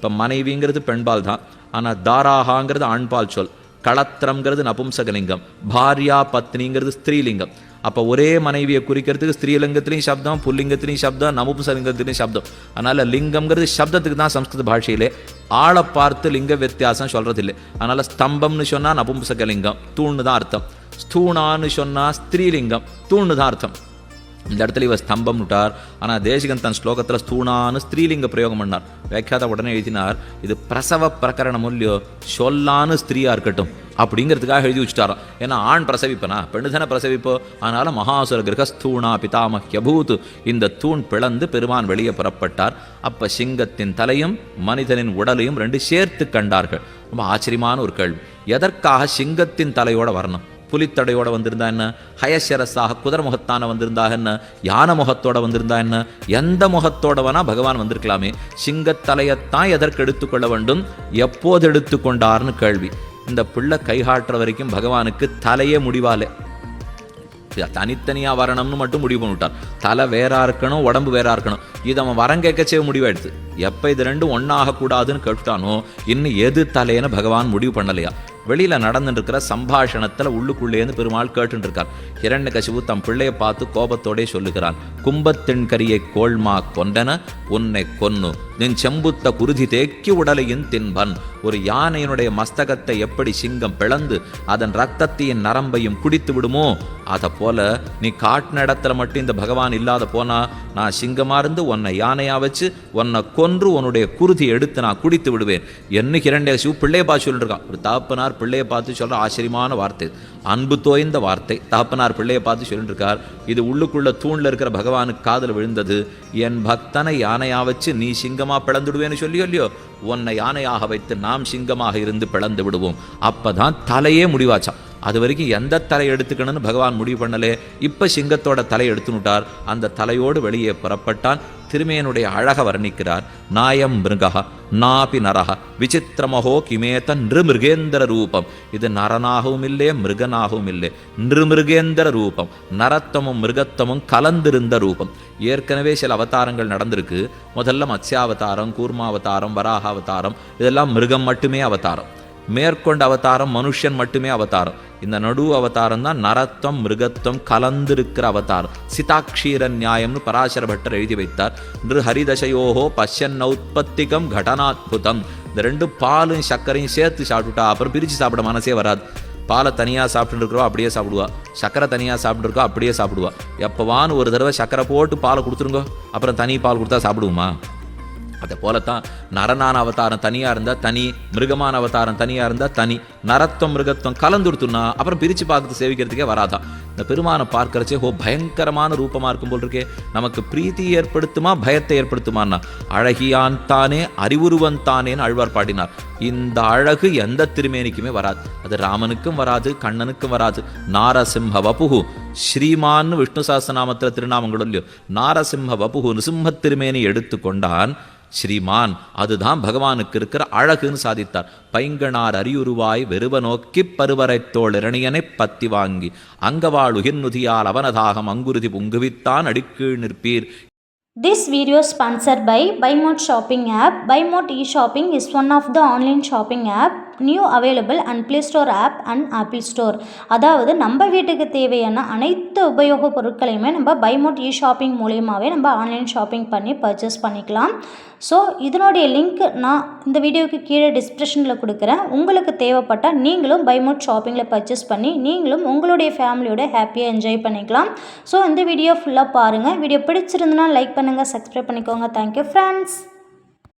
இப்போ மனைவிங்கிறது பெண்பால் தான். ஆனால் தாராகாங்கிறது ஆண்பால் சொல். களத்திரம்ங்கிறது நபும்சகலிங்கம். பாரியா பத்னிங்கிறது ஸ்திரீலிங்கம். அப்போ ஒரே மனைவியை குறிக்கிறதுக்கு ஸ்திரீலிங்கத்திலையும் சப்தம் புல்லிங்கத்திலையும் சப்தம் நபும்சலிங்கத்திலையும் சப்தம். அதனால் லிங்கம்ங்கிறது சப்தத்துக்கு தான் சம்ஸ்கிருத பாஷையிலே ஆளை பார்த்து லிங்க வித்தியாசம் சொல்கிறது இல்லை அதனால் ஸ்தம்பம்னு சொன்னால் நபும்சகலிங்கம் தூண்னு தான் அர்த்தம். ஸ்தூணான்னு சொன்னால் ஸ்திரீலிங்கம் தூண்னு தான் அர்த்தம். இந்த இடத்துல இவர் ஸ்தம்பம் விட்டார். ஆனால் தேசிகன் தன் ஸ்லோகத்தில் ஸ்தூணான்னு ஸ்திரீலிங்க பிரயோகம் பண்ணார். வியாக்கியாத உடனே எழுதினார் இது பிரசவ பிரகரணம் இல்லையோ சொல்லான்னு ஸ்திரீயா இருக்கட்டும் அப்படிங்கிறதுக்காக எழுதி வச்சுட்டாராம். ஏன்னா ஆண் பிரசவிப்பனா? பெண்ணு தானே பிரசவிப்போ? அதனால மகாசுர கிரகஸ்தூணா பிதாமஹ்யபூத் இந்த தூண் பிளந்து பெருமான் வெளியே புறப்பட்டார். அப்ப சிங்கத்தின் தலையும் மனிதனின் உடலையும் ரெண்டு சேர்த்து கண்டார்கள். ரொம்ப ஆச்சரியமான ஒரு கேள்வி. எதற்காக சிங்கத்தின் தலையோட வரணும்? புலித்தடையோட வந்திருந்தா என்ன? ஹயசரஸாக குதிரை முகத்தான வந்திருந்தா என்ன? யானை முகத்தோட வந்திருந்தா என்ன? எந்த முகத்தோட வேணா பகவான் வந்திருக்கலாமே. சிங்கத்தலையத்தான் எதற்கு எடுத்துக்கொள்ள வேண்டும்? எப்போது எடுத்துக்கொண்டார்னு கேள்வி. இந்த பிள்ளை கைகாட்டுற வரைக்கும் பகவானுக்கு தலையே முடிவாலே. தனித்தனியாக வரணும்னு மட்டும் முடிவு பண்ணிவிட்டார் தலை வேறா இருக்கணும் உடம்பு வேறா இருக்கணும். இது அவன் வரம் கேட்கச்சே முடிவாயிடுது. எப்போ இது ரெண்டும் ஒன்றாகக்கூடாதுன்னு கேட்டுட்டானோ இன்னும் எது தலைன்னு பகவான் முடிவு பண்ணலையா? வெளியில் நடந்துட்டு இருக்கிற சம்பாஷணத்தில் உள்ளுக்குள்ளேருந்து பெருமாள் கேட்டுட்டு இரண்டு கசிவு தம் பிள்ளையை பார்த்து கோபத்தோடே சொல்லுகிறான் கும்பத்தின்கரியை கோள்மா கொண்டன உன்னை கொன்னு. நின் செம்புத்த குருதி தேக்கி உடலையும் தின்பன். ஒரு யானையினுடைய மஸ்தகத்தை எப்படி சிங்கம் பிளந்து அதன் ரத்தத்தையும் நரம்பையும் குடித்து விடுமோ? அதை போல நீ காட்டின இடத்துல மட்டும் இந்த பகவான் இல்லாத போனா நான் சிங்கமா இருந்து உன்னை யானையா வச்சு உன்னை கொன்று உன்னுடைய குருதி எடுத்து நான் குடித்து விடுவேன். என்ன இரண்டே சிவ பிள்ளைய சொல்லிருக்கான். ஒரு தாப்பனார் பிள்ளையை பார்த்து சொல்ற ஆச்சரியமான வார்த்தை. அன்பு தோய்ந்த வார்த்தை. தகப்பனார் பிள்ளையை பார்த்து சொல்லிட்டு இருக்கார் இது உள்ளுக்குள்ள தூணில் இருக்கிற பகவானுக்கு காதல் விழுந்தது. என் பக்தனை யானையாக வச்சு நீ சிங்கமாக பிளந்துடுவேன்னு சொல்லியோ இல்லையோ? உன்னை யானையாக வைத்து நாம் சிங்கமாக இருந்து பிளந்து விடுவோம். அப்பதான் தலையே முடிவாச்சான் அது வரைக்கும் எந்த தலை எடுத்துக்கணும்னு பகவான் முடிவு பண்ணலே. இப்போ சிங்கத்தோட தலை எடுத்துனுட்டார் அந்த தலையோடு வெளியே புறப்பட்டான். திருமேனுடைய அழக வர்ணிக்கிறார். நாயம் மிருகா நாபி நரக விசித்திரமஹோ கிமேத நிருமிருகேந்திர ரூபம். இது நரனாகவும் இல்லை மிருகனாகவும் இல்லை. நிருமிருகேந்திர ரூபம். நரத்தமும் மிருகத்தமும் கலந்திருந்த ரூபம். ஏற்கனவே சில அவதாரங்கள் நடந்திருக்கு. முதல்ல மத்ஸ்யாவதாரம் கூர்மாவதாரம் வராக அவதாரம் இதெல்லாம் மிருகம் மட்டுமே அவதாரம். மேற்கொண்ட அவதாரம் மனுஷன் மட்டுமே அவதாரம். இந்த நடு அவதாரம் தான் நரத்தம் மிருகத்துவம் கலந்திருக்கிற அவதாரம். சிதாக்ஷீர நியாயம்னு பராசர பட்டர் எழுதி வைத்தார். நிரு ஹரிதசையோஹோ பஷ்யன் உற்பத்திகம் கடனாத்புதம். இந்த ரெண்டு பாலும் சர்க்கரையும் சேர்த்து சாப்பிட்டுட்டா அப்புறம் பிரித்து சாப்பிட மனசே வராது. பாலை தனியாக சாப்பிட்டுருக்கிறோம் அப்படியே சாப்பிடுவா. சக்கரை தனியாக சாப்பிட்டுருக்கோம் அப்படியே சாப்பிடுவா. எப்போவான்னு ஒரு தடவை சக்கரை போட்டு பாலை கொடுத்துருங்கோ. அப்புறம் தனி பால் கொடுத்தா சாப்பிடுவோமா? அதை போலத்தான் நரனான அவதாரம் தனியாக இருந்தால் தனி மிருகமான அவதாரம் தனியாக இருந்தால் தனி நரத்துவம் மிருகத்துவம் கலந்துடுத்துனா அப்புறம் பிரித்து பார்த்து சேவிக்கிறதுக்கே வராதான் இந்த பெருமானை பார்க்கறச்சே ஓ பயங்கரமான ரூபமாக இருக்கும் போல் இருக்கே நமக்கு பிரீத்தி ஏற்படுத்துமா பயத்தை ஏற்படுத்துமான்னா? அழகியான் தானே அறிவுருவன் தானேன்னு அழ்வார் பாடினார். இந்த அழகு எந்த திருமேனிக்குமே வராது. அது ராமனுக்கும் வராது கண்ணனுக்கும் வராது. நாரசிம்ஹ வபுகு ஸ்ரீமான் விஷ்ணு சாஸ்திரநாமத்தில் திருநாமங்களும் இல்லையோ நாரசிம்ஹ வபுகு நிசிம்ம திருமேனி எடுத்துக்கொண்டான் ஸ்ரீமான். அதுதான் பகவானுக்கு இருக்கிற அழகுன்னு சாதித்தார். பைங்கனார் அரியுருவாய் வெறுவ நோக்கி பருவரைத்தோள் இரணியனை பத்தி வாங்கி. அங்கவாள் உகிர்நுதியால் அவனதாகம் அங்குருதி புங்குவித்தான் அடிக்கீழ் நிற்பீர். This video is sponsored by shopping shopping app. BuyMode e-shopping is one of the online shopping app. Now available and play store app and Apple store அதாவது நம்ம வீட்டுக்கு தேவையான அனைத்து உபயோக பொருட்களையுமே நம்ம பைமோட் இ ஷாப்பிங் மூலியமாகவே நம்ம ஆன்லைன் ஷாப்பிங் பண்ணி பர்ச்சேஸ் பண்ணிக்கலாம். ஸோ இதனுடைய லிங்க் நான் இந்த வீடியோவுக்கு கீழே டிஸ்கிரிப்ஷனில் கொடுக்குறேன். உங்களுக்கு தேவைப்பட்டால் நீங்களும் பைமோட் ஷாப்பிங்கில் பர்ச்சேஸ் பண்ணி நீங்களும் உங்களுடைய ஃபேமிலியோட ஹாப்பியாக என்ஜாய் பண்ணிக்கலாம். ஸோ இந்த வீடியோ ஃபுல்லாக பாருங்கள் வீடியோ பிடிச்சிருந்துன்னா லைக் பண்ணுங்கள் சப்ஸ்கிரைப் பண்ணிக்கோங்க. Thank you friends